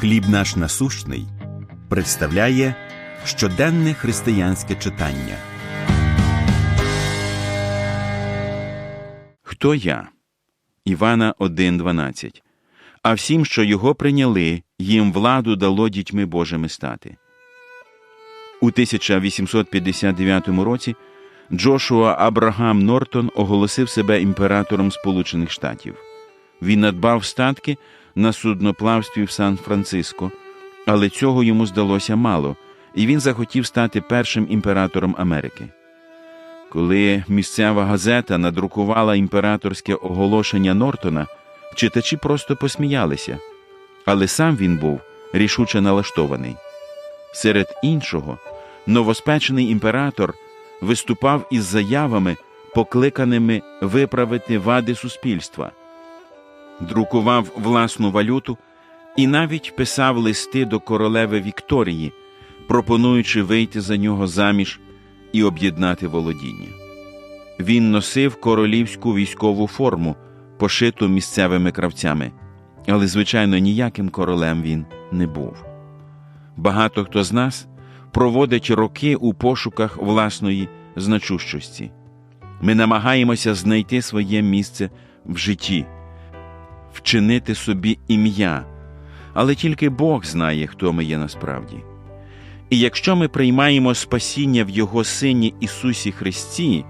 Хліб наш насущний представляє щоденне християнське читання. Хто я? Івана 1.12. А всім, що його прийняли, їм владу дало дітьми Божими стати. У 1859 році Джошуа Абрагам Нортон оголосив себе імператором Сполучених Штатів. Він надбав статки на судноплавстві в Сан-Франциско, але цього йому здалося мало, і він захотів стати першим імператором Америки. Коли місцева газета надрукувала імператорське оголошення Нортона, читачі просто посміялися, але сам він був рішуче налаштований. Серед іншого, новоспечений імператор виступав із заявами, покликаними виправити вади суспільства, друкував власну валюту і навіть писав листи до королеви Вікторії, пропонуючи вийти за нього заміж і об'єднати володіння. Він носив королівську військову форму, пошиту місцевими кравцями, але, звичайно, ніяким королем він не був. Багато хто з нас проводить роки у пошуках власної значущості. Ми намагаємося знайти своє місце в житті, вчинити собі ім'я, але тільки Бог знає, хто ми є насправді. І якщо ми приймаємо спасіння в Його Сині Ісусі Христі,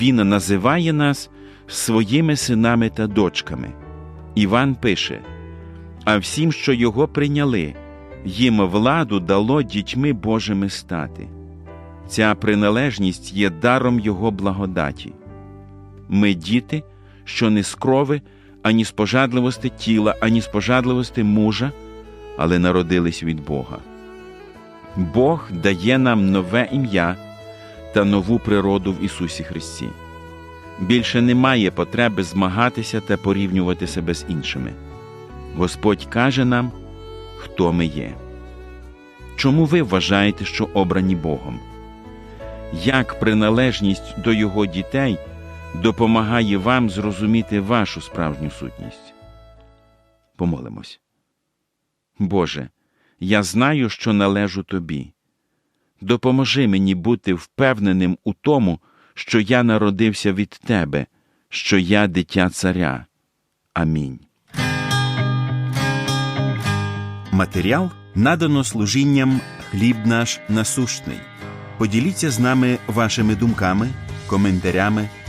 Він називає нас своїми синами та дочками. Іван пише: А всім, що його прийняли, їм владу дало дітьми Божими стати. Ця приналежність є даром Його благодаті. Ми діти, що не з крови, ані з пожадливості тіла, ані з пожадливості мужа, але народились від Бога. Бог дає нам нове ім'я та нову природу в Ісусі Христі. Більше немає потреби змагатися та порівнювати себе з іншими. Господь каже нам, хто ми є. Чому ви вважаєте, що обрані Богом? Як приналежність до Його дітей допомагає вам зрозуміти вашу справжню сутність? Помолимось. Боже, я знаю, що належу Тобі. Допоможи мені бути впевненим у тому, що я народився від Тебе, що я дитя царя. Амінь. Матеріал надано служінням Хліб наш насущний. Поділіться з нами вашими думками, коментарями